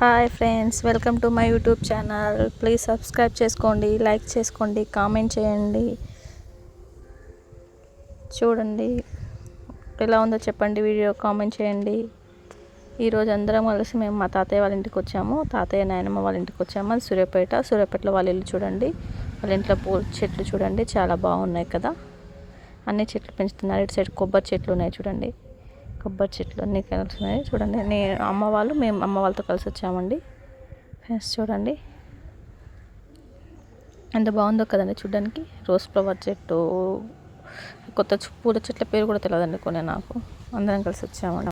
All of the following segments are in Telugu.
Hi friends welcome to my YouTube channel. Please subscribe చేసుకోండి లైక్ చేసుకోండి కామెంట్ చేయండి. చూడండి ఎలా ఉందో చెప్పండి వీడియో కామెంట్ చేయండి. ఈరోజు అందరం కలిసి మేము మా తాతయ్య వాళ్ళ ఇంటికి వచ్చాము. తాతయ్య నాయనమ్మ వాళ్ళ ఇంటికి వచ్చాము. అది సూర్యాపేట. సూర్యాపేటలో వాళ్ళ ఇల్లు చూడండి. వాళ్ళ ఇంట్లో పూల చెట్లు చూడండి. చాలా బాగున్నాయి కదా. అన్ని చెట్లు పెంచుతున్నారు. ఇటు సైడ్ కొబ్బరి చెట్లు ఉన్నాయి చూడండి. కొబ్బరి చెట్లు అన్నీ కలిసి ఉన్నాయి చూడండి నేను అమ్మ వాళ్ళు మేము అమ్మ వాళ్ళతో కలిసి వచ్చామండి. ఫ్రెండ్స్ చూడండి. ఎంత బాగుందో కదండి చూడడానికి. రోజ్ ఫ్లవర్ చెట్టు కొత్త పూల చెట్ల పేరు కూడా తెలియదండి కొన్ని నాకు. అందరం కలిసి వచ్చామండి.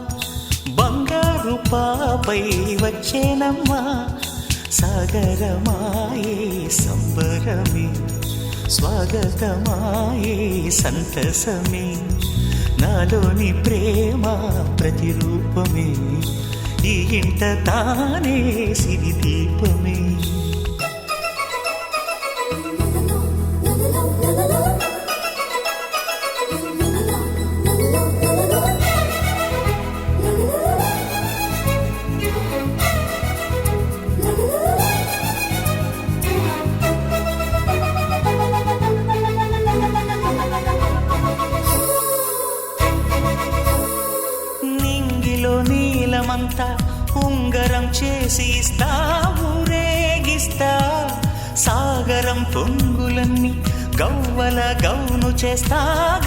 కృపాపై పాపై వచ్చేనమ్మా. సాగరమాయే సంబరమే. స్వాగతమాయే సంతసమే. నాలోని ప్రేమ ప్రతిరూపమే. ఈ ఇంట తానే సిరి దీపమే నీలమంతా ఉంగరం చేసి ఇస్తా ఊరేగిస్తా సాగరం పొంగులన్నీ గవ్వల గౌను చేస్తా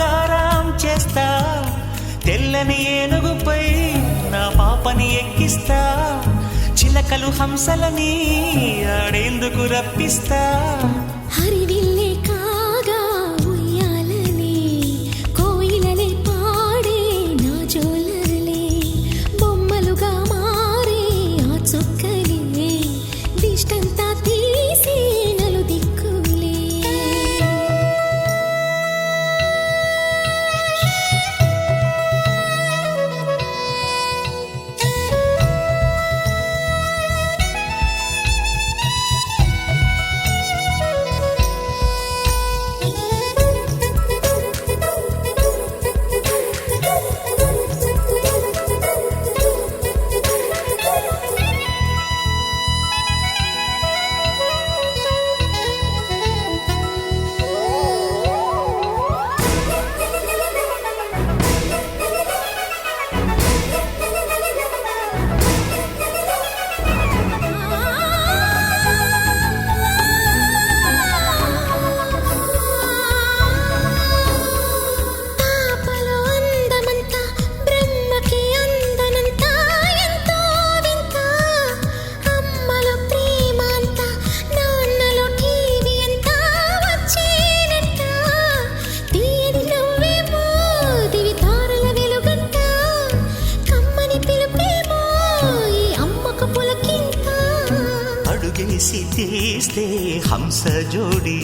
గారాం చేస్తా. తెల్లని ఏనుగుపై నా పాపని ఎక్కిస్తా. చిలకలు హంసలని ఆడేందుకు రప్పిస్తా. इसलिए हम सजोड़ी